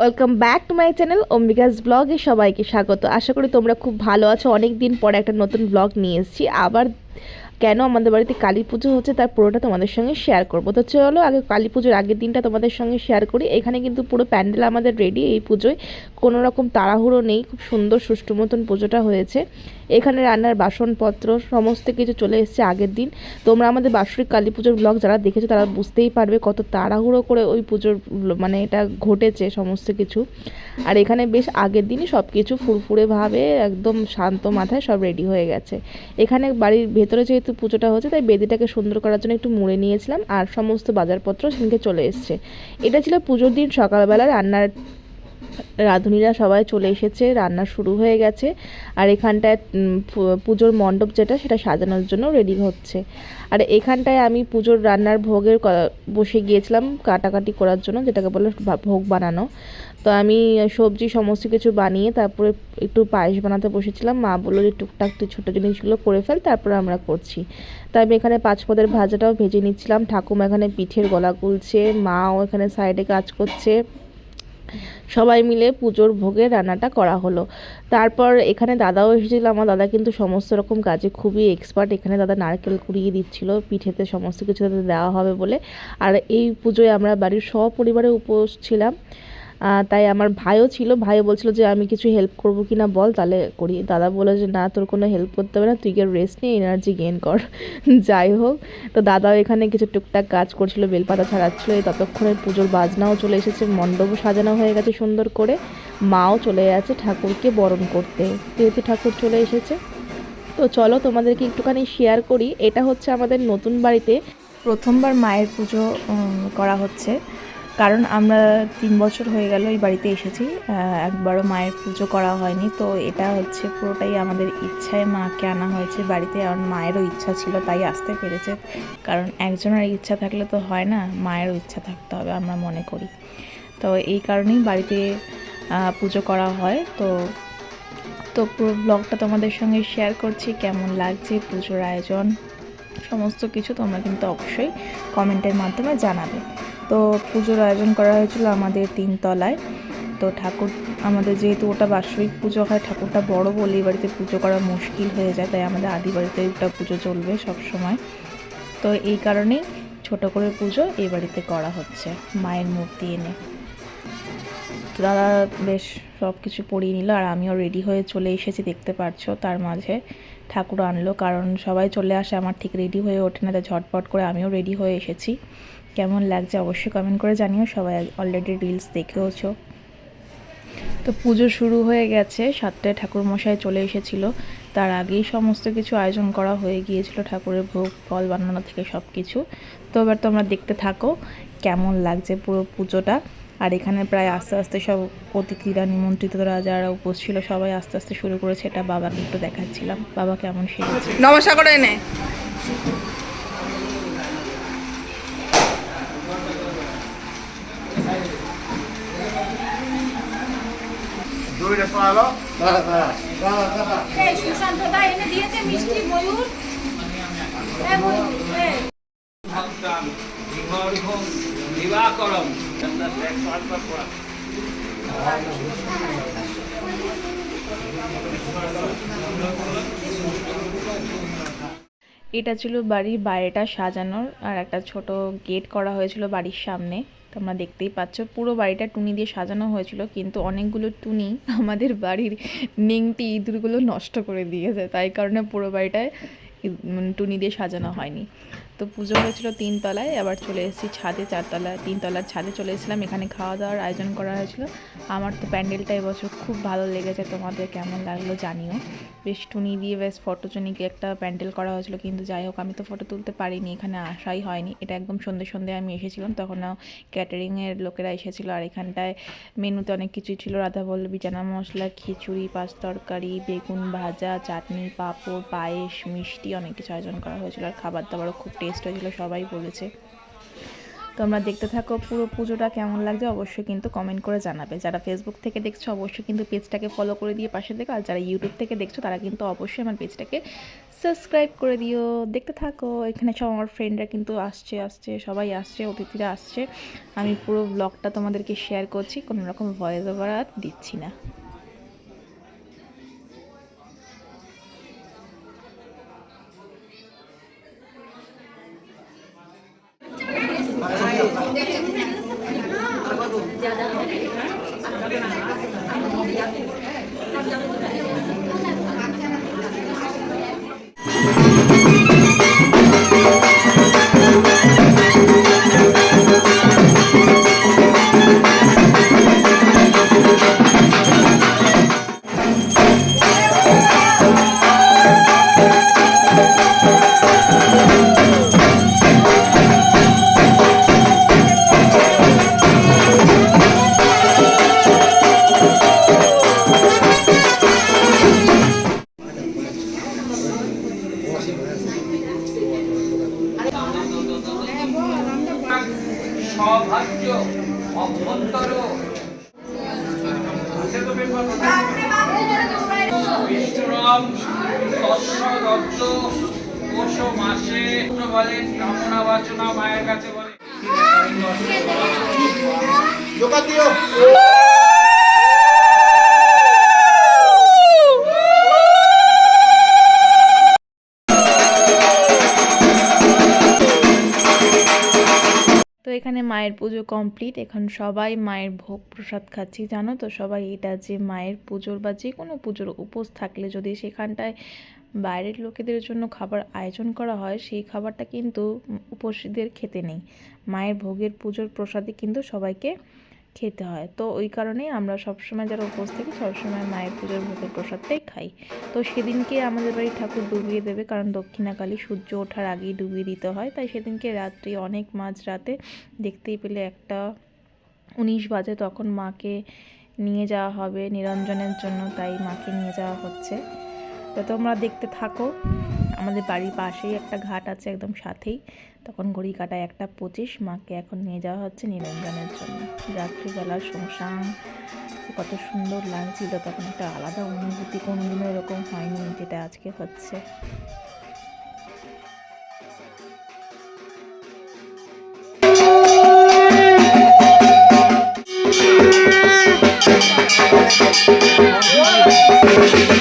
Welcome back to my channel Ambika's ব্লগে সবাইকে স্বাগত। আশা করি তোমরা খুব ভালো আছো। অনেক দিন পরে একটা নতুন ব্লগ নিয়ে এসেছি। আবার কেন আমাদের বাড়িতে কালী পুজো হচ্ছে তার পুরোটা তোমাদের সঙ্গে শেয়ার করব। তো চলো, আগে কালী পুজোর আগের দিনটা তোমাদের সঙ্গে শেয়ার করি। এখানে কিন্তু পুরো প্যান্ডেল আমাদের রেডি এই পুজোয় কোনো রকম তাড়াহুড়ো নেই, খুব সুন্দর সুষ্ঠু মতন পুজোটা হয়েছে। এখানে রান্নার বাসনপত্র, সমস্ত কিছু চলে এসেছে আগের দিন। তোমরা আমাদের বাৎসরিক কালী পুজোর ব্লগ যারা দেখেছ, তারা বুঝতেই পারবে কত তাড়াহুড়ো করে ওই পুজোর মানে এটা ঘটেছে সমস্ত কিছু। আর এখানে বেশ আগের দিনই সব কিছু ফুরফুরেভাবে একদম শান্ত মাথায় সব রেডি হয়ে গেছে। এখানে বাড়ির ভেতরে যেহেতু পুজোটা হচ্ছে, তাই বেদিটাকে সুন্দর করার জন্য একটু মুড়ে নিয়েছিলাম আর সমস্ত বাজারপত্র সেদিনকে চলে এসছে। এটা ছিল পুজোর দিন সকালবেলা, রান্নার রাঁধুনিরা সবাই চলে এসেছে, রান্না শুরু হয়ে গেছে। আর এখানটায় পুজোর মণ্ডপ যেটা, সেটা সাজানোর জন্য রেডি হচ্ছে। আর এখানটায় আমি পুজোর রান্নার ভোগের বসে গিয়েছিলাম কাটাকাটি করার জন্য, যেটাকে বলে ভোগ বানানো। তো আমি সবজি সমস্ত কিছু বানিয়ে তারপরে একটু পায়েস বানাতে বসেছিলাম। মা বলল যে, টুকটাক তুই ছোটো জিনিসগুলো করে ফেল, তারপরে আমরা করছি। তাই আমি এখানে পাঁচ পদের ভাজাটাও ভেজে নিচ্ছিলাম। ঠাকুমা এখানে পিঠের গলা গুলছে, মাও এখানে সাইডে কাজ করছে। সবাই মিলে পুজোর ভোগে রান্নাটা করা হলো। তারপর এখানে দাদাও এসেছিল। আমার দাদা কিন্তু সমস্ত রকম কাজে খুবই এক্সপার্ট এখানে দাদা নারকেল কুড়িয়ে দিচ্ছিল। পিঠেতে সমস্ত কিছু দেওয়া হবে বলে। আর এই পুজোয় আমরা বাড়ির সপরিবারে উপোস ছিলাম। তাই আমার ভাইও ছিল, ভাইও বলছিল যে আমি কিছু হেল্প করব কি না বল, তাহলে করি। দাদা বলে যে, না, তোর কোনো হেল্প করতে হবে না, তুই গিয়ে রেস্ট নিয়ে এনার্জি গেইন কর। যাই হোক, তো দাদাও এখানে কিছু টুকটাক কাজ করছিল, বেলপাতা ছাড়াচ্ছিল, এই ততক্ষণে পুজোর বাজনাও চলে এসেছে, মণ্ডপও সাজানো হয়ে গেছে সুন্দর করে। মাও চলে যাচ্ছে ঠাকুরকে বরণ করতে, যেহেতু ঠাকুর চলে এসেছে। তো চলো তোমাদেরকে একটুখানি শেয়ার করি, এটা হচ্ছে আমাদের নতুন বাড়িতে প্রথমবার মায়ের পুজো করা হচ্ছে। কারণ আমরা তিন বছর হয়ে গেল এই বাড়িতে এসেছি। একবারও মায়ের পুজো করা হয়নি, তো এটা হচ্ছে পুরোটাই আমাদের ইচ্ছায় মাকে আনা হয়েছে বাড়িতে। আর মায়েরও ইচ্ছা ছিল, তাই আসতে পেরেছে। কারণ একজনের ইচ্ছা থাকলে তো হয় না, মায়েরও ইচ্ছা থাকতে হবে আমরা মনে করি। তো এই কারণেই বাড়িতে পুজো করা হয়। তো তো পুরো ব্লগটা তোমাদের সঙ্গে শেয়ার করছি, কেমন লাগছে পুজোর আয়োজন, সমস্ত কিছু তোমরা কিন্তু অবশ্যই কমেন্টের মাধ্যমে জানাবে। তো পুজোর আয়োজন করা হয়েছিল আমাদের তিনতলায় তো ঠাকুর, আমাদের যেহেতু ওটা বাৎসরিক পুজো হয়, ঠাকুরটা বড় বলে এই বাড়িতে পুজো করা মুশকিল হয়ে যায়, তাই আমাদের আদি বাড়িতে ওটা পুজো চলবে সব সময় তো এই কারণেই ছোট করে পুজো এই বাড়িতে করা হচ্ছে, মায়ের মূর্তি এনে। তো দাদা বেশ সব কিছু পরিয়ে নিল, আর আমিও রেডি হয়ে চলে এসেছি, দেখতে পারছ তার মাঝে। ঠাকুর আনলো, কারণ সবাই চলে আসে আমার ঠিক রেডি হয়ে ওঠে না তাই ঝটপট করে আমিও রেডি হয়ে এসেছি। কেমন লাগছে অবশ্যই কমেন্ট করে জানিও, সবাই অলরেডি রিলস দেখেওছো তো পুজো শুরু হয়ে গেছে, সাতটায় ঠাকুর মশাই চলে এসেছিল। তার আগেই সমস্ত কিছু আয়োজন করা হয়ে গিয়েছিল, ঠাকুরের ভোগ, ফল, বানানো থেকে সব কিছু তো এবার তোমরা দেখতে থাকো, কেমন লাগছে পুরো পুজোটা। আর এখানে প্রায় আস্তে আস্তে সব অতিথিরা নিমন্ত্রিতরা যারা উপস্থিত ছিল সবাই আস্তে আস্তে শুরু করেছে এটা বাবাকে একটু দেখাচ্ছিলাম। বাবা কেমন সেরেছে নমস্কার করে এনে দিয়েছে মিষ্টি ময়ূর। এ ময়ূর এ। দিবাকরম এটা ছিল বাড়ির বাইরেটা সাজানোর, আর একটা ছোট গেট করা হয়েছিল বাড়ির সামনে। তোমরা দেখতেই পাচ্ছ, পুরো বাড়িটা টুনি দিয়ে সাজানো হয়েছিল, কিন্তু অনেকগুলো টুনি আমাদের বাড়ির নেংটি ইঁদুরগুলো নষ্ট করে দিয়েছে তাই কারণে পুরো বাড়িটায় মানে টুনি দিয়ে সাজানো হয়নি। তো পুজো হয়েছিল তিনতলায়, আবার চলে এসেছি ছাদে চারতলায় তিনতলার ছাদে চলে এসেছিলাম, এখানে খাওয়া দাওয়ার আয়োজন করা হয়েছিল। আমার তো প্যান্ডেলটা এবছর খুব ভালো লেগেছে তোমাদের, কেমন লাগল জানিও। বেশ টুনি দিয়ে বেশ ফটো ফটোজনিক একটা প্যান্ডেল করা হয়েছিল, কিন্তু যাই হোক, আমি তো ফটো তুলতে পারিনি, এখানে আসাই হয়নি। এটা একদম সন্ধে সন্ধে আমি এসেছিলাম তখনও ক্যাটারিংয়ের লোকেরা এসেছিল, আর এখানটায় মেনুতে অনেক কিছুই ছিল, রাধা বল্লভী, চানা মশলা, খিচুড়ি, পাঁচ তরকারি, বেগুন ভাজা, চাটনি, পাঁপড়, পায়েস, মিষ্টি অনেক কিছু আয়োজন করা হয়েছিল, আর খাবার দাবারও খুব টেস্ট হয়েছিল সবাই বলেছে। তোমরা দেখতে থাকো পুরো পুজোটা কেমন লাগছে, অবশ্যই কিন্তু কমেন্ট করে জানাবে। যারা ফেসবুক থেকে দেখছ, অবশ্যই কিন্তু পেজটাকে ফলো করে দিয়ে পাশে দেখো আর যারা ইউটিউব থেকে দেখছ, তারা কিন্তু অবশ্যই আমার পেজটাকে সাবস্ক্রাইব করে দিও। দেখতে থাকো। এখানে সব আমার ফ্রেন্ডরা কিন্তু আসছে আসছে, সবাই আসছে, অতিথিরা আসছে। আমি পুরো ব্লগটা তোমাদেরকে শেয়ার করছি, কোনো রকম ভয়েস ওভার দিচ্ছি না। বিষ্ণুরাম তস্য দত্ত মাসে বলেন কামনা বাচনা মায়ের কাছে বলে মায়ের পুজো কমপ্লিট এখন সবাই মায়ের ভোগ প্রসাদ খাচ্ছি, জানো তো? সবাই এটা যে মায়ের পুজোর বা যে কোনো পুজোর উপোস থাকলে যদি সেখানটায় বাইরের লোকেদের জন্য খাবার আয়োজন করা হয়, সেই খাবারটা কিন্তু উপসীদের খেতে নেই। মায়ের ভোগের পুজোর প্রসাদে কিন্তু সবাইকে খেতে হয়। তো ওই কারণেই আমরা সবসময় যারা উপোস থাকি সবসময় মায়ের পুজোর ভোগের প্রসাদটাই খাই। তো সেদিনকে আমাদের বাড়ি ঠাকুর ডুবিয়ে দেবে কারণ দক্ষিণাকালী সূর্য ওঠার আগেই ডুবিয়ে দিতে হয়। তাই সেদিনকে রাত্রি অনেক মাঝ রাতে দেখতেই পেলে একটা উনিশ বাজে তখন মাকে নিয়ে যাওয়া হবে নিরঞ্জনের জন্য। তাই মাকে নিয়ে যাওয়া হচ্ছে। তো তোমরা দেখতে থাকো। আমাদের বাড়ির পাশেই একটা ঘাট আছে একদম সাথেই। তখন ঘড়ি কাটায় একটা পঁচিশ, মাকে এখন নিয়ে যাওয়া হচ্ছে নিরঞ্জনের জন্য। রাত্রিবেলার সংসার কত সুন্দর লাগছিল, তখন একটা আলাদা অনুভূতি কোনোদিনও এরকম হয়নি যেটা আজকে হচ্ছে। তো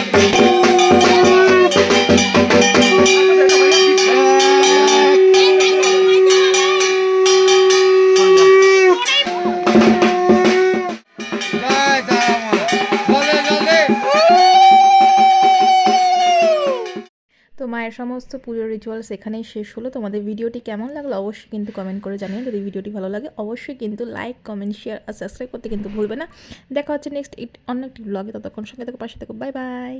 মায়ের সমস্ত পুজোর রিচুয়ালস এখানেই শেষ হলো। তোমাদের ভিডিওটি কেমন লাগল অবশ্যই কিন্তু কমেন্ট করে জানিয়ে যদি ভিডিওটি ভালো লাগে, অবশ্যই কিন্তু লাইক কমেন্ট শেয়ার আর সাবস্ক্রাইব করতে কিন্তু ভুলবে না। দেখা হচ্ছে নেক্সট অন্য একটি ব্লগে ততক্ষণ সঙ্গে থেকে, পাশে থাকো। Bye bye